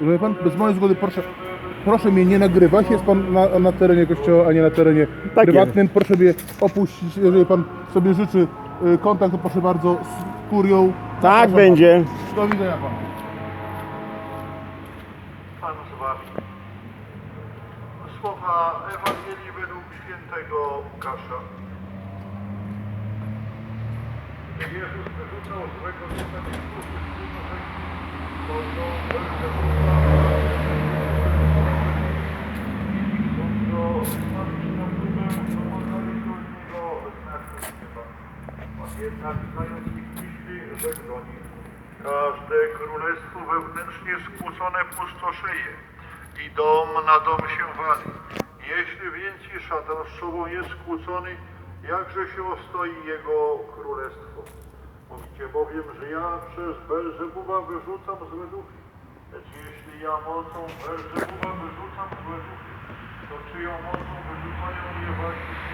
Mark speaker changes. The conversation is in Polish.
Speaker 1: Wie pan, bez mojej zgody proszę, proszę mnie nie nagrywać. Jest pan na, na terenie kościoła, a nie na terenie
Speaker 2: Tak
Speaker 1: prywatnym. Proszę mnie opuścić. Jeżeli pan sobie życzy y, kontakt, to proszę bardzo z kurią.
Speaker 2: Tak
Speaker 1: Zapraszam
Speaker 2: będzie.
Speaker 1: pana. Do widzenia panu.
Speaker 3: Pan. Słowa Ewangelii według świętego Łukasza. Jezus wyrzucał złego ducha jednak znając rzekł do nich, Każde królestwo wewnętrznie skłócone pustoszeje i dom na dom się wali. Jeśli więc i szatan z sobą jest skłócony, jakże się ostoi jego królestwo? Mówicie bowiem, że ja przez Belzebuba wyrzucam złe duchy. Lecz jeśli ja mocą Belzebuba wyrzucam złe duchy, to czyją mocą wyrzucają je właśnie